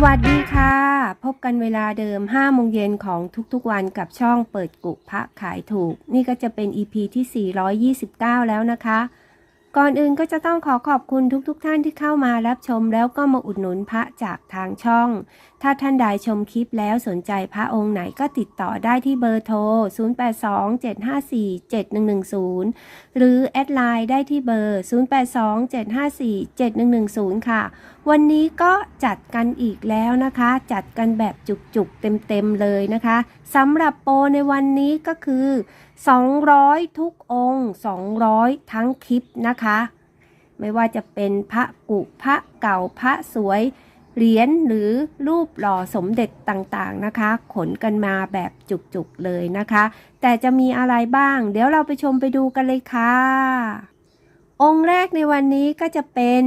สวัสดีค่ะ พบกันเวลาเดิม5โมงเย็นของทุกๆวันกับช่องเปิดกุพระขายถูก นี่ก็จะเป็น EP ที่ 429 แล้วนะคะ ก่อนอื่นก็จะต้องขอขอบคุณทุกๆทท่านที่เข้ามารับชมแล้วก็มาอุดหนุนพระจากทางช่อง ถ้าท่านใดชมคลิปแล้วสนใจพระองค์ไหนก็ติดต่อได้ที่เบอร์โทร 0827547110 หรือแอดไลน์ได้ที่เบอร์ 0827547110 ค่ะ วันนี้ก็จัดกันอีกแล้วนะคะ จัดกันแบบจุกๆเต็มๆเลยนะคะสำหรับโปรในวันนี้ก็คือ 200 ทุกองค์ 200 ทั้งคลิปนะคะ ไม่ว่าจะเป็นพระกุพระเก่าพระสวย เหรียญหรือรูปหล่อสมเด็จต่างๆนะคะ ขนกันมาแบบจุกๆเลยนะคะ แต่จะมีอะไรบ้าง เดี๋ยวเราไปชมไปดูกันเลยค่ะ องค์แรกในวันนี้ก็จะเป็น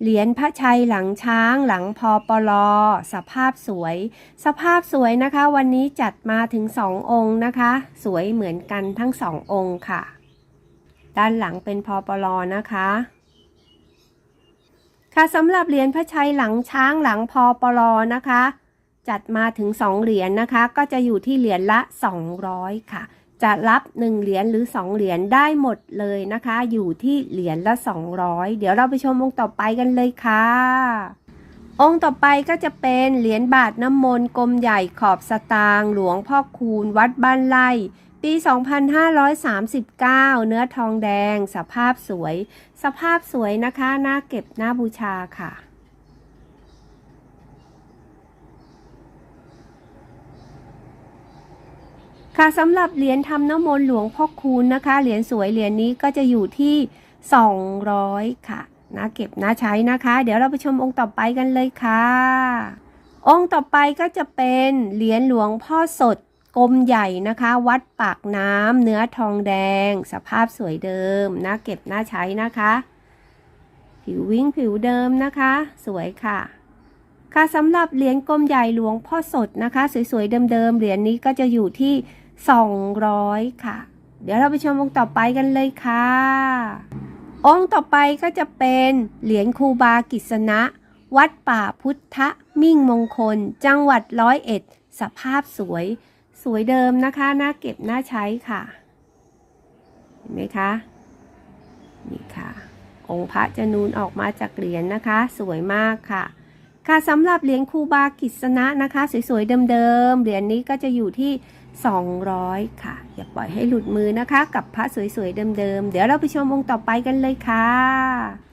เหรียญพระชัยหลังช้างหลังพอปลอ สภาพสวย สภาพสวยนะคะ วันนี้จัดมาถึงสององค์นะคะ สวยเหมือนกันทั้งสององค์ค่ะ ด้านหลังเป็นพอปลอนะคะ ค่ะสำหรับเหรียญพระชัยหลังช้างหลังพอปลอนะคะ จัดมาถึง 2 เหรียญนะคะ ก็จะอยู่ที่เหรียญละ 200 ค่ะ จะรับ 1 เหรียญหรือ 2 เหรียญได้หมดเลยนะคะ อยู่ที่เหรียญละ 200 เดี๋ยวเราไปชมองค์ต่อไปกันเลยค่ะ องค์ต่อไปก็จะเป็นเหรียญบาทน้ำมนต์กลมใหญ่ขอบสตางหลวงพ่อคูณวัดบ้านไร่ ปี 2539 เนื้อทองแดง สภาพสวย สภาพสวยนะคะ น่าเก็บน่าบูชาค่ะ ค่ะสำหรับเหรียญทำน้ำมนต์หลวงพ่อคูณนะคะ เหรียญสวยเหรียญนี้ก็จะอยู่ที่ 200 ค่ะ น่าเก็บน่าใช้นะคะ เดี๋ยวเราไปชมองค์ต่อไปกันเลยค่ะ องค์ต่อไปก็จะเป็นเหรียญหลวงพ่อสด กลมใหญ่นะคะ วัดปากน้ำเนื้อทองแดง สภาพสวยเดิมน่าเก็บน่าใช้นะคะ ผิววิ่งผิวเดิมนะคะ สวยค่ะ ค่ะสำหรับเหรียญกลมใหญ่หลวงพ่อสดนะคะ สวยๆเดิมๆเหรียญนี้ก็จะอยู่ที่ 200 ค่ะ เดี๋ยวเราไปชมองค์ต่อไปกันเลยค่ะ องค์ต่อไปก็จะเป็นเหรียญครูบากิษณะ วัดป่าพุทธมิ่งมงคล จังหวัดร้อยเอ็ด สภาพสวย สวยเดิมนะคะน่าเก็บน่าใช้ค่ะ เห็นไหมคะ นี่ค่ะ องค์พระจะนูนออกมาจากเหรียญนะคะ สวยมากค่ะ ค่ะสำหรับเหรียญคูบากิษณะนะคะ สวยๆเดิมๆเหรียญนี้ก็จะอยู่ที่ 200 ค่ะ อย่าปล่อยให้หลุดมือนะคะ กับพระสวยๆเดิมๆเดี๋ยวเราไปชมองค์ต่อไปกันเลยค่ะ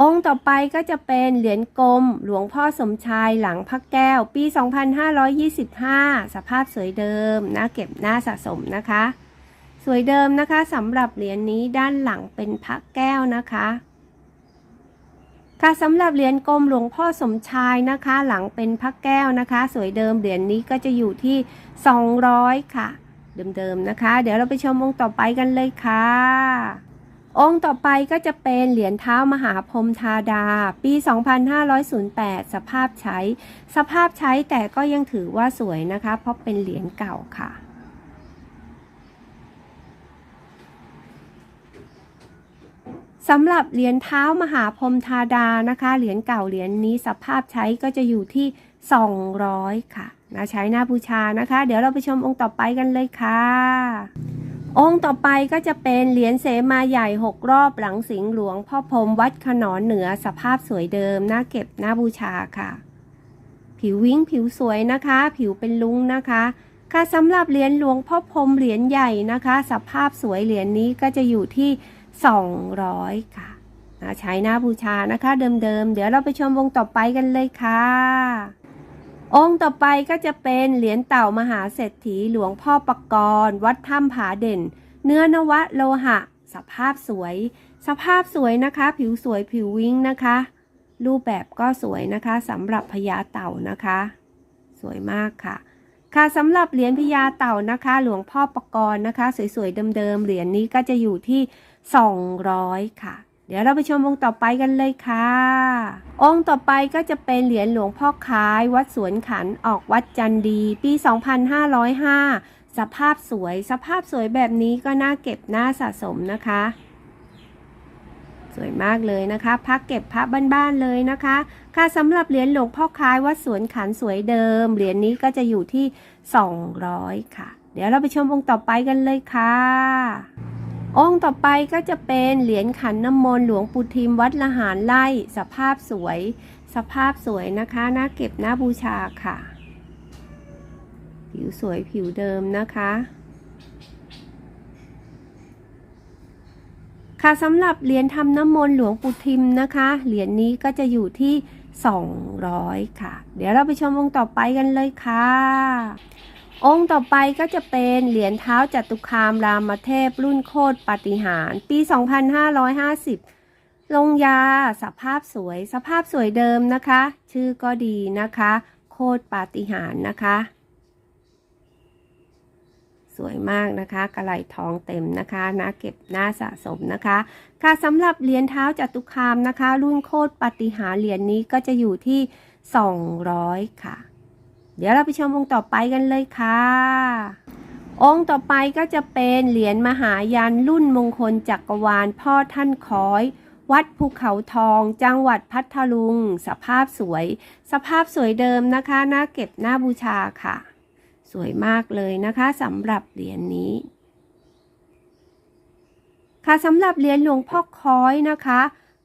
องค์ต่อไปก็จะเป็นเหรียญกลม หลวงพ่อสมชายหลังพระแก้ว ปี 2525 สภาพสวยเดิมน่าเก็บหน่าสะสมนะคะ สวยเดิมนะคะสำหรับเหรียญนี้ด้านหลังเป็นพระแก้วนะคะค่ะสำหรับเหรียญกลมหลวงพ่อสมชายนะคะ หลังเป็นพระแก้วนะคะ สวยเดิมเหรียญนี้ก็จะอยู่ที่ 200 ค่ะ เดิมๆนะคะ เดี๋ยวเราไปชมองค์ต่อไปกันเลยค่ะ องค์ต่อไปก็จะเป็นเหรียญเท้ามหาพรหมธาดา ปี 2508 สภาพใช้ สภาพใช้แต่ก็ยังถือว่าสวยนะคะ เพราะเป็นเหรียญเก่าค่ะ สำหรับเหรียญเท้ามหาพรหมธาดานะคะ เหรียญเก่าเหรียญนี้สภาพใช้ก็จะอยู่ที่ 200 ค่ะนะใช้หน้าบูชานะคะ เดี๋ยวเราไปชมองค์ต่อไปกันเลยค่ะ องค์ต่อไปก็จะเป็นเหรียญเสมาใหญ่ 6 รอบหลังสิงห์หลวงพ่อพรมวัดขนอนเหนือสภาพสวยเดิมน่าเก็บน่าบูชาค่ะ ผิววิ่งผิวสวยนะคะ ผิวเป็นลุงนะคะค่ะสำหรับเหรียญหลวงพ่อพรมเหรียญใหญ่นะคะ สภาพสวยเหรียญนี้ก็จะอยู่ที่ 200 ค่ะนะใช้หน้าบูชานะคะ เดิมๆเดี๋ยวเราไปชมวงต่อไปกันเลยค่ะ องค์ต่อไปก็จะเป็นเหรียญเต่ามหาเศรษฐีหลวงพ่อปกรณ์วัดถ้ำผาเด่น เนื้อนวะโลหะ สภาพสวย สภาพสวยนะคะ ผิวสวยผิววิ้งนะคะ รูปแบบก็สวยนะคะสำหรับพญาเต่านะคะ สวยมากค่ะ ค่ะสำหรับเหรียญพญาเต่านะคะ หลวงพ่อปกรณ์นะคะ สวยๆเดิมๆเหรียญนี้ก็จะอยู่ที่ 200 ค่ะ เดี๋ยวเราไปชมองค์ต่อไปกันเลยค่ะ องค์ต่อไปก็จะเป็นเหรียญหลวงพ่อคาย วัดสวนขันออกวัดจันดี ปี 2505 สภาพสวย สภาพสวยแบบนี้ก็น่าเก็บน่าสะสมนะคะ สวยมากเลยนะคะพักเก็บพระบ้านๆเลยนะคะ ค่ะสำหรับเหรียญหลวงพ่อคาย วัดสวนขันสวยเดิม เหรียญนี้ก็จะอยู่ที่ 200 ค่ะ เดี๋ยวเราไปชมองค์ต่อไปกันเลยค่ะ องค์ต่อไปก็จะเป็นเหรียญขันน้ำมนต์หลวงปู่ทิมวัดละหารไล่สภาพสวย สภาพสวยนะคะน่าเก็บน่าบูชาค่ะ ผิวสวยผิวเดิมนะคะค่ะสำหรับเหรียญทำน้ำมนต์หลวงปู่ทิมนะคะ เหรียญนี้ก็จะอยู่ที่ 200 ค่ะ เดี๋ยวเราไปชมองค์ต่อไปกันเลยค่ะ องค์ต่อไปก็จะเป็นเหรียญเท้าจัตุคามรามเทพรุ่นโคตรปาฏิหารย์ปี 2550 ลงยาสภาพสวย สภาพสวยเดิมนะคะ ชื่อก็ดีนะคะ โคตรปาฏิหารนะคะ สวยมากนะคะกระไหลทองเต็มนะคะนะเก็บหน้าสะสมนะคะ ค่ะสำหรับเหรียญเท้าจัตุคามนะคะ รุ่นโคตรปาฏิหารเหรียญนี้ก็จะอยู่ที่ 200 ค่ะ เดี๋ยวเราไปชมองค์ต่อไปกันเลยค่ะ องค์ต่อไปก็จะเป็นเหรียญมหายันรุ่นมงคลจักรวาลพ่อท่านคอย วัดภูเขาทอง จังหวัดพัทลุง สภาพสวย สภาพสวยเดิมนะคะน่าเก็บหน้าบูชาค่ะ สวยมากเลยนะคะสำหรับเหรียญนี้ค่ะสำหรับเหรียญหลวงพ่อคอยนะคะ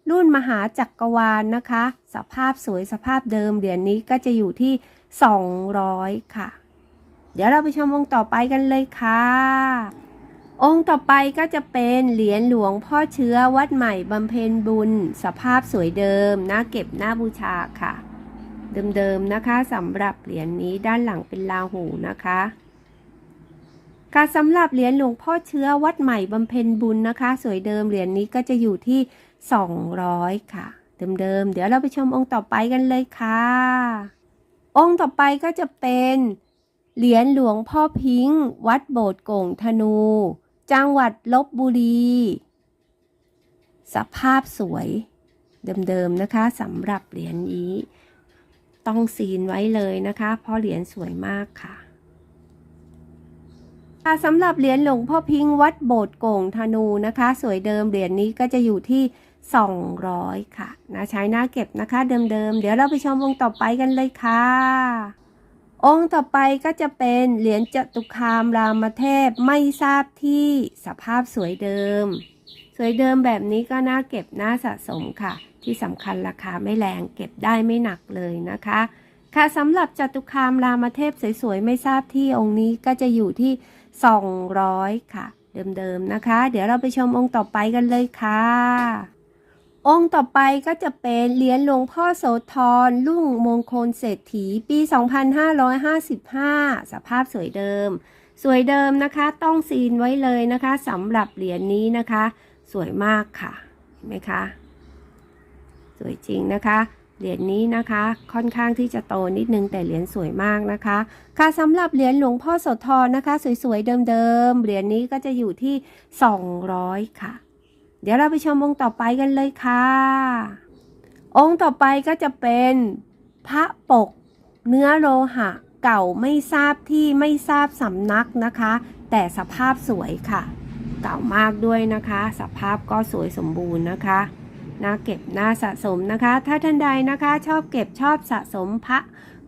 รุ่นมหาจักรวาลนะคะ สภาพสวยสภาพเดิมเหรียญนี้ก็จะอยู่ที่ 200 ค่ะ เดี๋ยวเราไปชมองค์ต่อไปกันเลยค่ะ องค์ต่อไปก็จะเป็นเหรียญหลวงพ่อเชื้อวัดใหม่บำเพ็ญบุญ สภาพสวยเดิมน่าเก็บหน้าบูชาค่ะ เดิมๆนะคะสำหรับเหรียญนี้ด้านหลังเป็นลาหูนะคะการสำหรับเหรียญหลวงพ่อเชื้อวัดใหม่บำเพ็ญบุญนะคะ สวยเดิมเหรียญนี้ก็จะอยู่ที่ 200 ค่ะ เดิมๆ เดี๋ยวเราไปชมองค์ต่อไปกันเลยค่ะ องค์ต่อไปก็จะเป็นเหรียญหลวงพ่อพิงค์วัดโบสถ์โก่งธนู จังหวัดลบบุรี สภาพสวยเดิมๆนะคะสำหรับเหรียญนี้ ต้องซีนไว้เลยนะคะ เพราะเหรียญสวยมากค่ะค่ะสำหรับเหรียญหลวงพ่อพิงค์วัดโบสถ์โก่งธนูนะคะ สวยเดิมเหรียญนี้ก็จะอยู่ที่ 200 ค่ะนะใช้หน้าเก็บนะคะเดิมๆ เดี๋ยวเราไปชมองค์ต่อไปกันเลยค่ะ องค์ต่อไปก็จะเป็นเหรียญจตุคามรามเทพไม่ทราบที่สภาพสวยเดิม สวยเดิมแบบนี้ก็น่าเก็บน่าสะสมค่ะ ที่สำคัญราคาไม่แรงเก็บได้ไม่หนักเลยนะคะ ค่ะสำหรับจตุคามรามเทพสวยๆไม่ทราบที่องค์นี้ก็จะอยู่ที่ 200 ค่ะ เดิมๆนะคะ เดี๋ยวเราไปชมองค์ต่อไปกันเลยค่ะ องค์ต่อไปก็จะเป็นเหรียญหลวงพ่อโสธรลุ่งมงคลเศรษฐีปี 2555 สภาพสวยเดิม สวยเดิมนะคะต้องซีนไว้เลยนะคะสำหรับเหรียญนี้นะคะ สวยมากค่ะเห็นไหมคะ สวยจริงนะคะเหรียญนี้นะคะค่อนข้างที่จะโตนิดนึงแต่เหรียญสวยมากนะคะ ค่ะสำหรับเหรียญหลวงพ่อโสธรนะคะ สวยๆเดิมๆเหรียญนี้ก็จะอยู่ที่ 200 ค่ะ เดี๋ยวเราไปชมองค์ต่อไปกันเลยค่ะ องค์ต่อไปก็จะเป็นพระปก เนื้อโลหะ เก่าไม่ทราบที่ไม่ทราบสำนักนะคะ แต่สภาพสวยค่ะ เก่ามากด้วยนะคะ สภาพก็สวยสมบูรณ์นะคะน่าเก็บน่าสะสมนะคะ ถ้าท่านใดนะคะชอบเก็บชอบสะสมพระ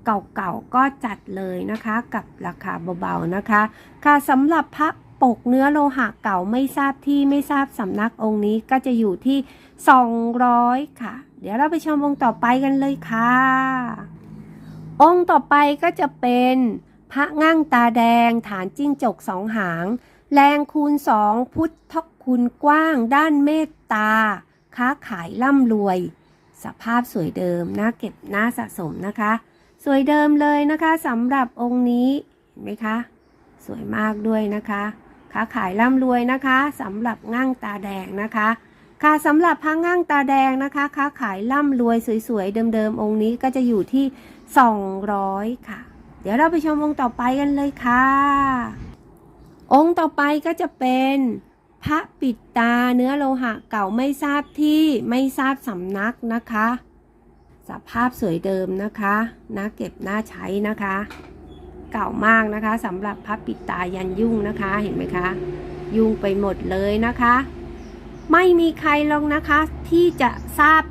เก่าๆก็จัดเลยนะคะ กับราคาเบาๆนะคะ ค่ะสำหรับพระ ปกเนื้อโลหะเก่าไม่ทราบที่ไม่ทราบสำนักองค์นี้ก็จะอยู่ที่ 200 ค่ะ เดี๋ยวเราไปชมองค์ต่อไปกันเลยค่ะ องค์ต่อไปก็จะเป็นพระง่างตาแดงฐานจิ้งจกสองหาง แรงคูณสองพุทธคุณกว้าง ด้านเมตตา ค้าขายร่ำรวย สภาพสวยเดิมน่าเก็บน่าสะสมนะคะ สวยเดิมเลยนะคะสำหรับองค์นี้เห็นไหมคะ สวยมากด้วยนะคะ ค้าขายร่ำรวยนะคะสำหรับง่างตาแดงนะคะ ค่ะสำหรับพระง่างตาแดงนะคะ ค้าขายร่ำรวยสวยๆเดิมๆองค์นี้ก็จะอยู่ที่ 200 ค่ะ เดี๋ยวเราไปชมองค์ต่อไปกันเลยค่ะ องค์ต่อไปก็จะเป็นพระปิดตาเนื้อโลหะเก่าไม่ทราบที่ไม่ทราบสำนักนะคะ สภาพสวยเดิมนะคะน่าเก็บน่าใช้นะคะ เก่ามากนะคะสำหรับพระปิดตายันยุ่งนะคะเห็นไหมคะ ยุ่งไปหมดเลยนะคะ ไม่มีใครหรอกนะคะ ที่จะทราบ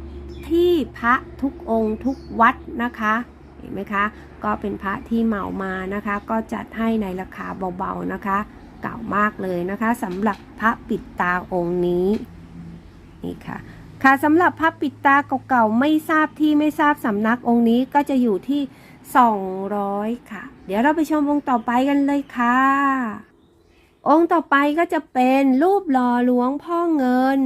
ที่พระทุกองค์ทุกวัดนะคะเห็นไหมคะ ก็เป็นพระที่เหมามานะคะ ก็จัดให้ในราคาเบาๆนะคะ เก่ามากเลยนะคะสำหรับพระปิดตาองค์นี้นี่ค่ะค่ะสำหรับพระปิดตาเก่าๆไม่ทราบที่ไม่ทราบสำนักองค์นี้ก็จะอยู่ที่ 200 ค่ะ เดี๋ยวเราไปชมองค์ต่อไปกันเลยค่ะ องค์ต่อไปก็จะเป็นรูปหล่อหลวงพ่อเงิน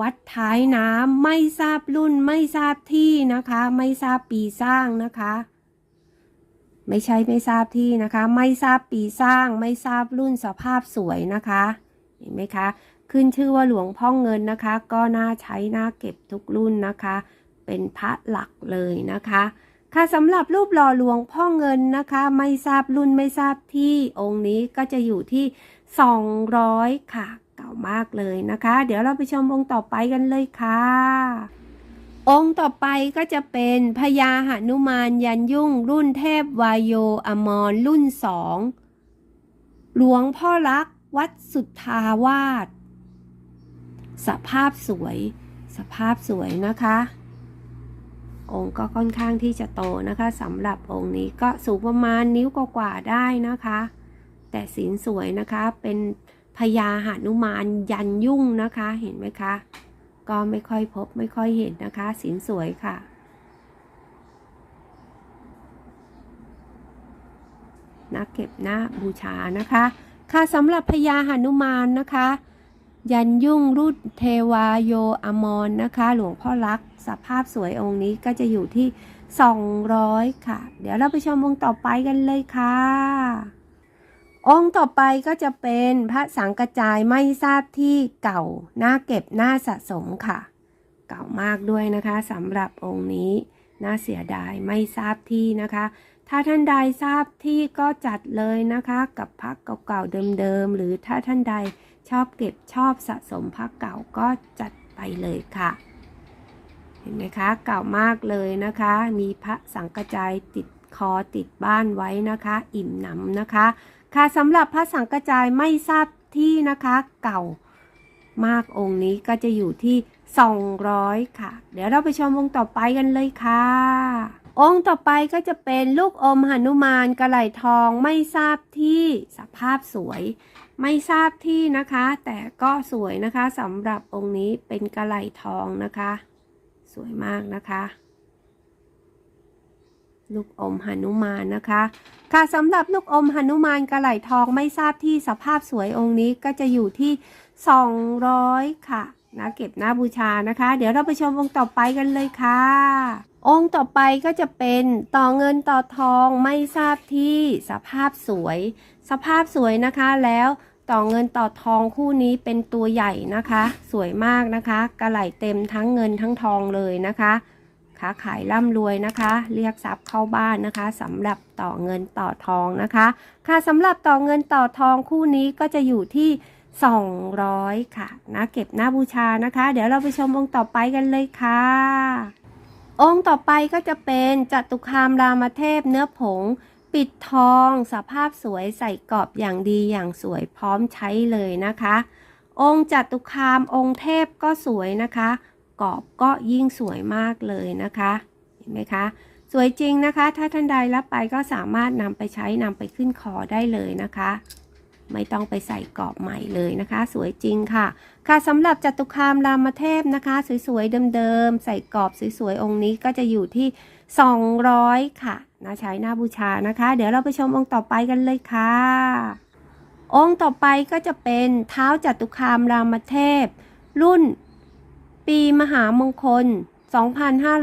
วัดท้ายน้ำไม่ทราบรุ่นไม่ทราบที่นะคะ ไม่ทราบปีสร้างนะคะ ไม่ใช่ไม่ทราบที่นะคะ ไม่ทราบปีสร้าง ไม่ทราบรุ่นสภาพสวยนะคะเห็นไหมคะขึ้นชื่อว่าหลวงพ่อเงินนะคะ ก็น่าใช้น่าเก็บทุกรุ่นนะคะ เป็นพระหลักเลยนะคะ ค่ะสำหรับรูปหล่อหลวงพ่อเงินนะคะ ไม่ทราบรุ่นไม่ทราบที่องค์นี้ก็จะอยู่ที่ 200 ค่ะ เก่ามากเลยนะคะ เดี๋ยวเราไปชมองค์ต่อไปกันเลยค่ะ องค์ต่อไปก็จะเป็นพญาหนุมานยันยุ่ง รุ่นเทพวายโยอมรรุ่นสองหลวงพ่อรักวัดสุทธาวาสสภาพสวย สภาพสวยนะคะ องค์ก็ค่อนข้างที่จะโตนะคะสำหรับองค์นี้ก็สูงประมาณนิ้วกว่าๆได้นะคะ แต่สีสวยนะคะเป็นพญาหานุมานยันยุ่งนะคะเห็นไหมคะ ก็ไม่ค่อยพบไม่ค่อยเห็นนะคะสีสวยค่ะนักเก็บหน้าบูชานะคะ ค่ะสำหรับพญาหานุมานนะคะ ยันยุ่งรุ่นเทวาโยอมรนะคะ หลวงพ่อรัก สภาพสวยองค์นี้ก็จะอยู่ที่ 200 ค่ะ เดี๋ยวเราไปชมองค์ต่อไปกันเลยค่ะ องค์ต่อไปก็จะเป็นพระสังกระจายไม่ทราบที่เก่าหน่าเก็บหน่าสะสมค่ะ เก่ามากด้วยนะคะสำหรับองค์นี้น่าเสียดายไม่ทราบที่นะคะ ถ้าท่านใดทราบที่ก็จัดเลยนะคะ กับพระเก่าๆเดิมๆหรือถ้าท่านใดชอบเก็บชอบสะสมพระเก่าก็จัดไปเลยค่ะ เห็นไหมคะเก่ามากเลยนะคะ มีพระสังกจายติดคอติดบ้านไว้นะคะ อิ่มหนำนะคะ ค่ะสำหรับพระสังกจายไม่ทราบที่นะคะเก่ามากองค์นี้ก็จะอยู่ที่ 200 ค่ะ เดี๋ยวเราไปชมองค์ต่อไปกันเลยค่ะ องค์ต่อไปก็จะเป็นลูกอมหนุมานกระไหลทองไม่ทราบที่สภาพสวย ไม่ทราบที่นะคะ แต่ก็สวยนะคะสำหรับองค์นี้เป็นกระไหลทองนะคะ สวยมากนะคะลูกอมหนุมานนะคะ ค่ะสำหรับลูกอมหนุมานกระไหลทองไม่ทราบที่สภาพสวยองค์นี้ก็จะอยู่ที่ 200 ค่ะนะเก็บหน้าบูชานะคะ เดี๋ยวเราไปชมองค์ต่อไปกันเลยค่ะ องค์ต่อไปก็จะเป็นต่อเงินต่อทองไม่ทราบที่สภาพสวย สภาพสวยนะคะแล้ว ต่อเงินต่อทองคู่นี้เป็นตัวใหญ่นะคะ สวยมากนะคะ กระไหลเต็มทั้งเงินทั้งทองเลยนะคะค้าขายร่ำรวยนะคะ เรียกทรัพย์เข้าบ้านนะคะสำหรับต่อเงินต่อทองนะคะ ค่ะสำหรับต่อเงินต่อทองคู่นี้ก็จะอยู่ที่ 200 ค่ะนะเก็บหน้าบูชานะคะ เดี๋ยวเราไปชมองค์ต่อไปกันเลยค่ะ องค์ต่อไปก็จะเป็นจตุคามรามเทพเนื้อผง ปิดทองสภาพสวยใส่กรอบอย่างดีอย่างสวยพร้อมใช้เลยนะคะ องค์จตุคามองค์เทพก็สวยนะคะ กรอบก็ยิ่งสวยมากเลยนะคะ เห็นไหมคะ สวยจริงนะคะ ถ้าท่านใดรับไปก็สามารถนำไปใช้นำไปขึ้นคอได้เลยนะคะไม่ต้องไปใส่กรอบใหม่เลยนะคะ สวยจริงค่ะ ค่ะสำหรับจัตุคามรามเทพนะคะ สวยๆเดิมๆใส่กรอบสวยๆองค์นี้ก็จะอยู่ที่ 200 ค่ะ นะใช้หน้าบูชานะคะ เดี๋ยวเราไปชมองค์ต่อไปกันเลยค่ะ องค์ต่อไปก็จะเป็นเท้าจัตุคามรามเทพ รุ่น ปีมหามงคล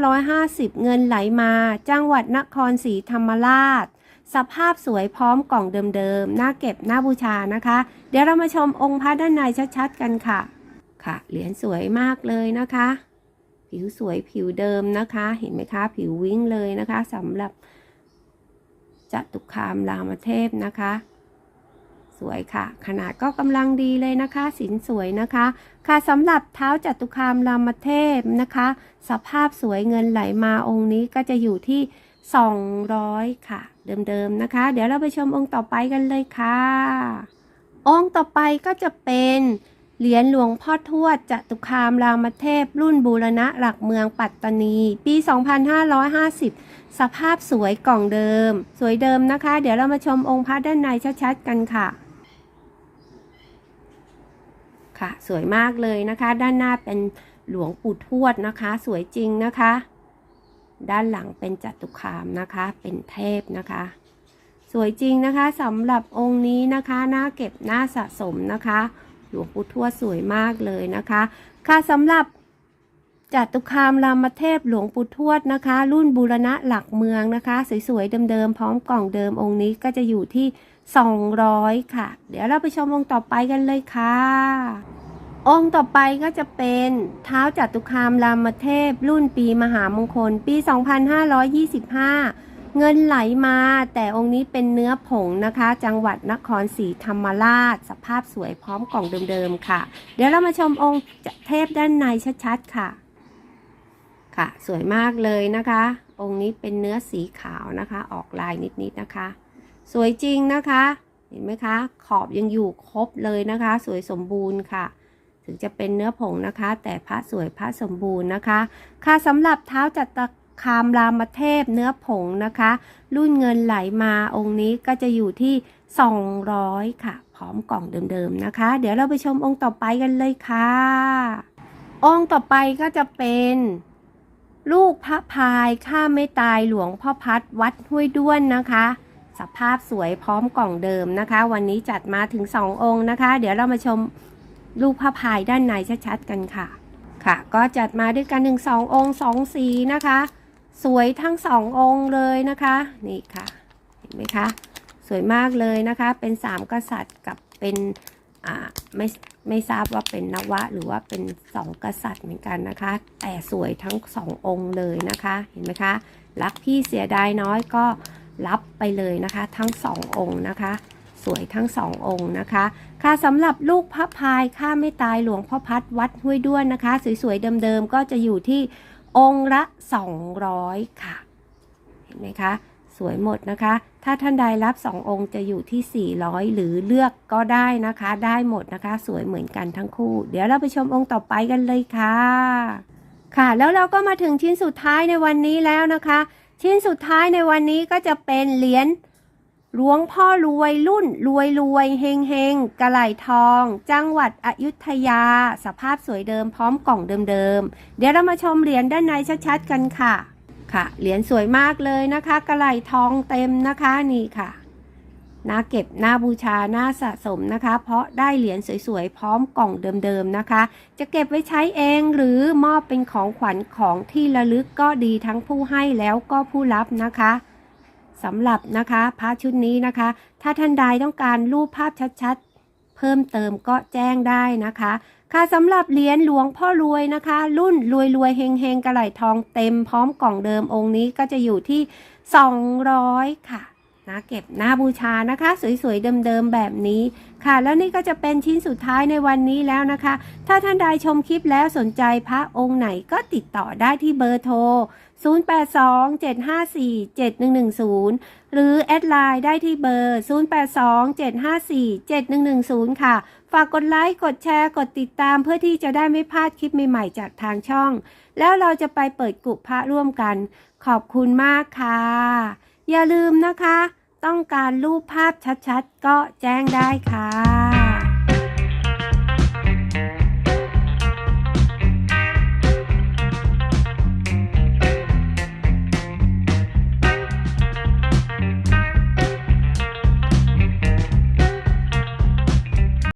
2550 เงินไหลมา จังหวัดนครศรีธรรมราช สภาพสวยพร้อมกล่องเดิมๆ น่าเก็บน่าบูชานะคะ เดี๋ยวเรามาชมองค์พระด้านในชัดๆ กันค่ะ ค่ะ เหรียญสวยมากเลยนะคะผิวสวยผิวเดิมนะคะ เห็นไหมคะ ผิววิ้งเลยนะคะสำหรับ จตุคามรามเทพนะคะ สวยค่ะ ขนาดก็กำลังดีเลยนะคะ สินสวยนะคะ ค่ะสำหรับเท้าจตุคามรามเทพนะคะ สภาพสวยเงินไหลมาองค์นี้ก็จะอยู่ที่ 200 ค่ะ เดิมๆนะคะ เดี๋ยวเราไปชมองค์ต่อไปกันเลยค่ะ องค์ต่อไปก็จะเป็นเหรียญหลวงพ่อทวดจตุคามรามเทพ รุ่นบูรณะหลักเมืองปัตตานี ปี 2550 สภาพสวยกล่องเดิม สวยเดิมนะคะ เดี๋ยวเรามาชมองค์พระด้านในชัดๆกันค่ะ ค่ะ สวยมากเลยนะคะ ด้านหน้าเป็นหลวงปู่ทวดนะคะ สวยจริงนะคะ ด้านหลังเป็นจัตุคามนะคะ เป็นเทพนะคะ สวยจริงนะคะสำหรับองค์นี้นะคะน่าเก็บน่าสะสมนะคะ หลวงปู่ทวดสวยมากเลยนะคะ ค่ะสำหรับ จัตุคามรามเทพหลวงปู่ทวดนะคะ รุ่นบูรณะหลักเมืองนะคะ สวยๆเดิมๆพร้อมกล่องเดิมองค์นี้ก็จะอยู่ที่ 200 ค่ะ เดี๋ยวเราไปชมองค์ต่อไปกันเลยค่ะ องค์ต่อไปก็จะเป็นเท้าจัตุคามรามเทพ รุ่นปีมหามงคล ปี 2525 เงินไหลมาแต่องค์นี้เป็นเนื้อผงนะคะ จังหวัดนครศรีธรรมราช สภาพสวยพร้อมกล่องเดิมๆค่ะ เดี๋ยวเรามาชมองค์เทพด้านในชัดๆค่ะ ค่ะ สวยมากเลยนะคะ องค์นี้เป็นเนื้อสีขาวนะคะ ออกลายนิดๆนะคะ สวยจริงนะคะ เห็นไหมคะ ขอบยังอยู่ครบเลยนะคะ สวยสมบูรณ์ค่ะ ถึงจะเป็นเนื้อผงนะคะ แต่พระสวยพระสมบูรณ์นะคะ ค่ะสำหรับเท้าจัตคามรามเทพเนื้อผงนะคะ รุ่นเงินไหลมาองค์นี้ก็จะอยู่ที่ 200 ค่ะ พร้อมกล่องเดิมๆนะคะ เดี๋ยวเราไปชมองค์ต่อไปกันเลยค่ะ องค์ต่อไปก็จะเป็น ลูกพระพายข้าไม่ตายหลวงพ่อพัดวัดห้วยด้วนนะคะ สภาพสวยพร้อมกล่องเดิมนะคะ วันนี้จัดมาถึง2ององค์นะคะ เดี๋ยวเรามาชมลูกพระพายด้านในชัดๆกันค่ะ ค่ะ ก็จัดมาด้วยกันถึง2ององค์2สีนะคะ สวยทั้ง2ององค์เลยนะคะ นี่ค่ะ เห็นไหมคะ สวยมากเลยนะคะ เป็น3กษัตริย์กับเป็น ไม่ไม่ทราบว่าเป็นนวะหรือว่าเป็น2กษัตริย์เหมือนกันนะคะ แต่สวยทั้ง2ององค์เลยนะคะ เห็นไหมคะ รักพี่เสียดายน้อยก็รับไปเลยนะคะ ทั้ง2ององค์นะคะ สวยทั้ง2องค์นะคะ ค่ะสำหรับลูกพระพายข้าไม่ตายหลวงพ่อพัดวัดห้วยด้วนนะคะ สวยๆเดิมๆก็จะอยู่ที่องค์ละ 200 ค่ะ เห็นไหมคะ สวยหมดนะคะ ถ้าท่านใดรับ2องค์จะอยู่ที่ 400 หรือเลือกก็ได้นะคะ ได้หมดนะคะ สวยเหมือนกันทั้งคู่ เดี๋ยวเราไปชมองค์ต่อไปกันเลยค่ะ ค่ะ แล้วเราก็มาถึงชิ้นสุดท้ายในวันนี้แล้วนะคะ ชิ้นสุดท้ายในวันนี้ก็จะเป็นเหรียญหลวงพ่อรวยรุ่นรวยรวยเฮงเฮงกระไหลทอง จังหวัดอยุธยา สภาพสวยเดิมพร้อมกล่องเดิมๆเดี๋ยวเรามาชมเหรียญด้านในชัดๆกันค่ะ ค่ะ เหรียญสวยมากเลยนะคะกระไหลทองเต็มนะคะนี่ค่ะน่าเก็บน่าบูชาน่าสะสมนะคะ เพราะได้เหรียญสวยๆ พร้อมกล่องเดิมๆนะคะ จะเก็บไว้ใช้เองหรือมอบเป็นของขวัญของที่ระลึกก็ดีทั้งผู้ให้แล้วก็ผู้รับนะคะสำหรับนะคะพระชุดนี้นะคะ ถ้าท่านใดต้องการรูปภาพชัดๆ พิ่มเติมก็แจ้งได้นะคะ ค่ะสำหรับเหรียญหลวงพ่อรวยนะคะ รุ่นรวยรวยเฮงเฮงกระไหลทองเต็มพร้อมกล่องเดิมองค์นี้ก็จะอยู่ที่ 200 ค่ะนะเก็บหน้าบูชานะคะ สวยๆเดิมๆแบบนี้ค่ะ แล้วนี่ก็จะเป็นชิ้นสุดท้ายในวันนี้แล้วนะคะ ถ้าท่านใดชมคลิปแล้วสนใจพระองค์ไหนก็ติดต่อได้ที่เบอร์โทร 0827547110 หรือแอดไลน์ได้ที่เบอร์ 0827547110 ค่ะ ฝากกดไลค์ กดแชร์ กดติดตามเพื่อที่จะได้ไม่พลาดคลิปใหม่ๆจากทางช่อง แล้วเราจะไปเปิดกลุ่มพระร่วมกัน ขอบคุณมากค่ะ อย่าลืมนะคะ ต้องการรูปภาพชัดๆ ก็แจ้งได้ค่ะ